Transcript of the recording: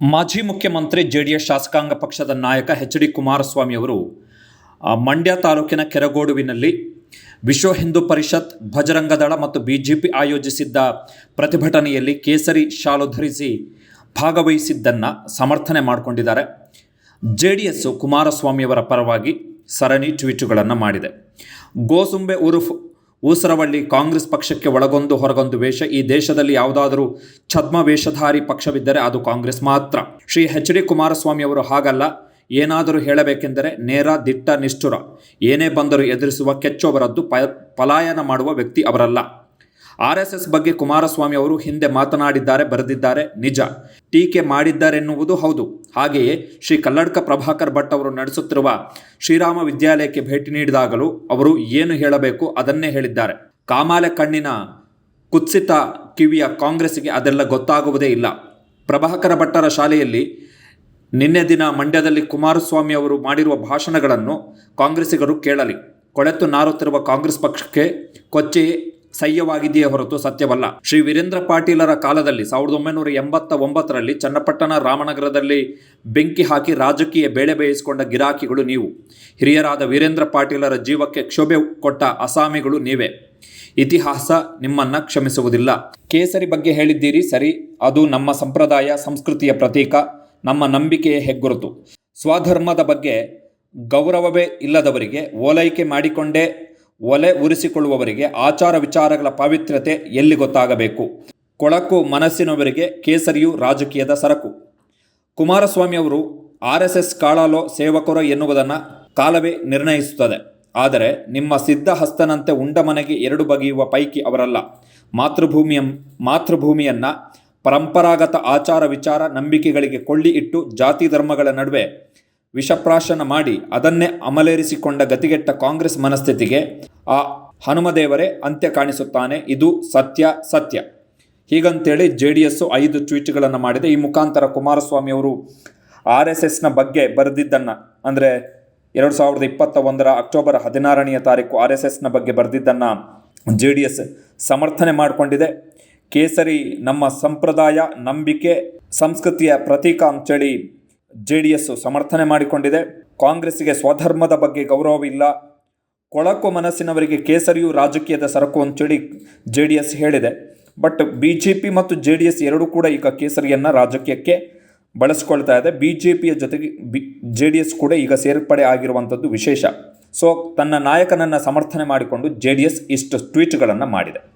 ಮಾಜಿ ಮುಖ್ಯಮಂತ್ರಿ J D S ಶಾಸಕಾಂಗ ಪಕ್ಷದ ನಾಯಕ ಎಚ್ ಡಿ ಕುಮಾರಸ್ವಾಮಿ ಅವರು ಮಂಡ್ಯ ತಾಲೂಕಿನ ಕೆರಗೋಡುವಿನಲ್ಲಿ ವಿಶ್ವ ಹಿಂದೂ ಪರಿಷತ್ ಭಜರಂಗದಳ ಮತ್ತು ಬಿ ಜೆ ಪಿ ಆಯೋಜಿಸಿದ್ದ ಪ್ರತಿಭಟನೆಯಲ್ಲಿ ಕೇಸರಿ ಶಾಲು ಧರಿಸಿ ಭಾಗವಹಿಸಿದ್ದನ್ನು ಸಮರ್ಥನೆ ಮಾಡಿಕೊಂಡಿದ್ದಾರೆ. ಜೆ ಡಿ ಎಸ್ಸು ಕುಮಾರಸ್ವಾಮಿಯವರ ಪರವಾಗಿ ಸರಣಿ ಟ್ವೀಟುಗಳನ್ನು ಮಾಡಿದೆ. ಗೋಸುಂಬೆ ಉರುಫ್ ಊಸರವಳ್ಳಿ ಕಾಂಗ್ರೆಸ್ ಪಕ್ಷಕ್ಕೆ ಒಳಗೊಂದು ಹೊರಗೊಂದು ವೇಷ, ಈ ದೇಶದಲ್ಲಿ ಯಾವುದಾದರೂ ಛದ್ಮ ವೇಷಧಾರಿ ಪಕ್ಷವಿದ್ದರೆ ಅದು ಕಾಂಗ್ರೆಸ್ ಮಾತ್ರ. ಶ್ರೀ ಎಚ್ ಡಿ ಕುಮಾರಸ್ವಾಮಿ ಅವರು ಹಾಗಲ್ಲ. ಏನಾದರೂ ಹೇಳಬೇಕೆಂದರೆ ನೇರ ದಿಟ್ಟ ನಿಷ್ಠುರ ಏನೇ ಬಂದರೂ ಎದುರಿಸುವ ಕೆಚ್ಚೋವರದ್ದು ಪಲಾಯನ ಮಾಡುವ ವ್ಯಕ್ತಿ ಅವರಲ್ಲ. ಆರ್ ಎಸ್ ಎಸ್ ಬಗ್ಗೆ ಕುಮಾರಸ್ವಾಮಿ ಅವರು ಹಿಂದೆ ಮಾತನಾಡಿದ್ದಾರೆ, ಬರೆದಿದ್ದಾರೆ. ನಿಜ. ಟೀಕೆ ಮಾಡಿದ್ದಾರೆನ್ನುವುದು ಹೌದು. ಹಾಗೆಯೇ ಶ್ರೀ ಕಲ್ಲಡ್ಕ ಪ್ರಭಾಕರ್ ಭಟ್ ಅವರು ನಡೆಸುತ್ತಿರುವ ಶ್ರೀರಾಮ ವಿದ್ಯಾಲಯಕ್ಕೆ ಭೇಟಿ ನೀಡಿದಾಗಲೂ ಅವರು ಏನು ಹೇಳಬೇಕು ಅದನ್ನೇ ಹೇಳಿದ್ದಾರೆ. ಕಾಮಾಲೆ ಕಣ್ಣಿನ ಕುತ್ಸಿತ ಕಿವಿಯ ಕಾಂಗ್ರೆಸ್ಗೆ ಅದೆಲ್ಲ ಗೊತ್ತಾಗುವುದೇ ಇಲ್ಲ. ಪ್ರಭಾಕರ ಭಟ್ಟರ ಶಾಲೆಯಲ್ಲಿ ನಿನ್ನೆ ದಿನ ಮಂಡ್ಯದಲ್ಲಿ ಕುಮಾರಸ್ವಾಮಿ ಅವರು ಮಾಡಿರುವ ಭಾಷಣಗಳನ್ನು ಕಾಂಗ್ರೆಸ್ಸಿಗರು ಕೇಳಲಿ. ಕೊಳೆತು ನಾರುತ್ತಿರುವ ಕಾಂಗ್ರೆಸ್ ಪಕ್ಷಕ್ಕೆ ಕೊಚ್ಚಿ ಸಹ್ಯವಾಗಿದೆಯೇ ಹೊರತು ಸತ್ಯವಲ್ಲ. ಶ್ರೀ ವೀರೇಂದ್ರ ಪಾಟೀಲರ ಕಾಲದಲ್ಲಿ ಸಾವಿರದ ಒಂಬೈನೂರ ಎಂಬತ್ತ ಒಂಬತ್ತರಲ್ಲಿ ಚನ್ನಪಟ್ಟಣ ರಾಮನಗರದಲ್ಲಿ ಬೆಂಕಿ ಹಾಕಿ ರಾಜಕೀಯ ಬೇಳೆ ಬೇಯಿಸಿಕೊಂಡ ಗಿರಾಕಿಗಳು ನೀವು. ಹಿರಿಯರಾದ ವೀರೇಂದ್ರ ಪಾಟೀಲರ ಜೀವಕ್ಕೆ ಕ್ಷೋಭೆ ಕೊಟ್ಟ ಅಸಾಮಿಗಳು ನೀವೇ. ಇತಿಹಾಸ ನಿಮ್ಮನ್ನ ಕ್ಷಮಿಸುವುದಿಲ್ಲ. ಕೇಸರಿ ಬಗ್ಗೆ ಹೇಳಿದ್ದೀರಿ ಸರಿ, ಅದು ನಮ್ಮ ಸಂಪ್ರದಾಯ, ಸಂಸ್ಕೃತಿಯ ಪ್ರತೀಕ, ನಮ್ಮ ನಂಬಿಕೆಯ ಹೆಗ್ಗುರುತು. ಸ್ವಧರ್ಮದ ಬಗ್ಗೆ ಗೌರವವೇ ಇಲ್ಲದವರಿಗೆ ಓಲೈಕೆ ಮಾಡಿಕೊಂಡೇ ಒಲೆ ಉರಿಸಿಕೊಳ್ಳುವವರಿಗೆ ಆಚಾರ ವಿಚಾರಗಳ ಪಾವಿತ್ರ್ಯತೆ ಎಲ್ಲಿ ಗೊತ್ತಾಗಬೇಕು? ಕೊಳಕು ಮನಸ್ಸಿನವರಿಗೆ ಕೇಸರಿಯು ರಾಜಕೀಯದ ಸರಕು. ಕುಮಾರಸ್ವಾಮಿ ಅವರು ಆರ್ ಎಸ್ ಎಸ್ ಕಾಳಲೋ ಸೇವಕರೋ ಎನ್ನುವುದನ್ನು ಕಾಲವೇ ನಿರ್ಣಯಿಸುತ್ತದೆ. ಆದರೆ ನಿಮ್ಮ ಸಿದ್ಧ ಹಸ್ತನಂತೆ ಉಂಡ ಮನೆಗೆ ಎರಡು ಬಗೆಯುವ ಪೈಕಿ ಅವರಲ್ಲ. ಮಾತೃಭೂಮಿಯ, ಮಾತೃಭೂಮಿಯನ್ನು ಪರಂಪರಾಗತ ಆಚಾರ ವಿಚಾರ ನಂಬಿಕೆಗಳಿಗೆ ಕೊಳ್ಳಿ ಇಟ್ಟು ಜಾತಿ ಧರ್ಮಗಳ ನಡುವೆ ವಿಷಪ್ರಾಶನ ಮಾಡಿ ಅದನ್ನೇ ಅಮಲೇರಿಸಿಕೊಂಡ ಗತಿಗೆಟ್ಟ ಕಾಂಗ್ರೆಸ್ ಮನಸ್ಥಿತಿಗೆ ಆ ಹನುಮದೇವರೇ ಅಂತ್ಯ ಕಾಣಿಸುತ್ತಾನೆ. ಇದು ಸತ್ಯ ಸತ್ಯ. ಹೀಗಂತೇಳಿ ಜೆ ಡಿ ಎಸ್ಸು ಐದು ಟ್ವೀಟ್ಗಳನ್ನು ಮಾಡಿದೆ. ಈ ಮುಖಾಂತರ ಕುಮಾರಸ್ವಾಮಿ ಅವರು ಆರ್ ಎಸ್ ಎಸ್ನ ಬಗ್ಗೆ ಬರೆದಿದ್ದನ್ನು, ಅಂದರೆ ಎರಡು ಸಾವಿರದ ಇಪ್ಪತ್ತ ಒಂದರ ಅಕ್ಟೋಬರ್ ಹದಿನಾರನೆಯ ತಾರೀಕು ಆರ್ ಎಸ್ ಎಸ್ನ ಬಗ್ಗೆ ಬರೆದಿದ್ದನ್ನು ಜೆ ಡಿ ಎಸ್ ಸಮರ್ಥನೆ ಮಾಡಿಕೊಂಡಿದೆ. ಕೇಸರಿ ನಮ್ಮ ಸಂಪ್ರದಾಯ ನಂಬಿಕೆ, ಸಂಸ್ಕೃತಿಯ ಪ್ರತೀಕ ಅಂತೇಳಿ ಜೆ ಡಿ ಎಸ್ ಸಮರ್ಥನೆ ಮಾಡಿಕೊಂಡಿದೆ. ಕಾಂಗ್ರೆಸ್ಗೆ ಸ್ವಧರ್ಮದ ಬಗ್ಗೆ ಗೌರವವಿಲ್ಲ ಕೊಳಕು ಮನಸ್ಸಿನವರಿಗೆ ಕೇಸರಿಯು ರಾಜಕೀಯದ ಸರಕು ಅಂತೇಳಿ ಜೆ ಡಿ ಎಸ್ ಹೇಳಿದೆ. ಬಟ್ ಬಿ ಜೆ ಪಿ ಮತ್ತು ಜೆ ಡಿ ಎಸ್ ಎರಡೂ ಕೂಡ ಈಗ ಕೇಸರಿಯನ್ನು ರಾಜಕೀಯಕ್ಕೆ ಬಳಸ್ಕೊಳ್ತಾ ಇದೆ. ಬಿ ಜೆ ಪಿಯ ಜೊತೆಗೆ ಬಿ ಜೆ ಡಿ ಎಸ್ ಕೂಡ ಈಗ ಸೇರ್ಪಡೆ ಆಗಿರುವಂಥದ್ದು ವಿಶೇಷ. ಸೊ, ತನ್ನ ನಾಯಕನನ್ನು ಸಮರ್ಥನೆ ಮಾಡಿಕೊಂಡು ಜೆ ಡಿ ಎಸ್ ಇಷ್ಟು ಟ್ವೀಟ್ಗಳನ್ನು ಮಾಡಿದೆ.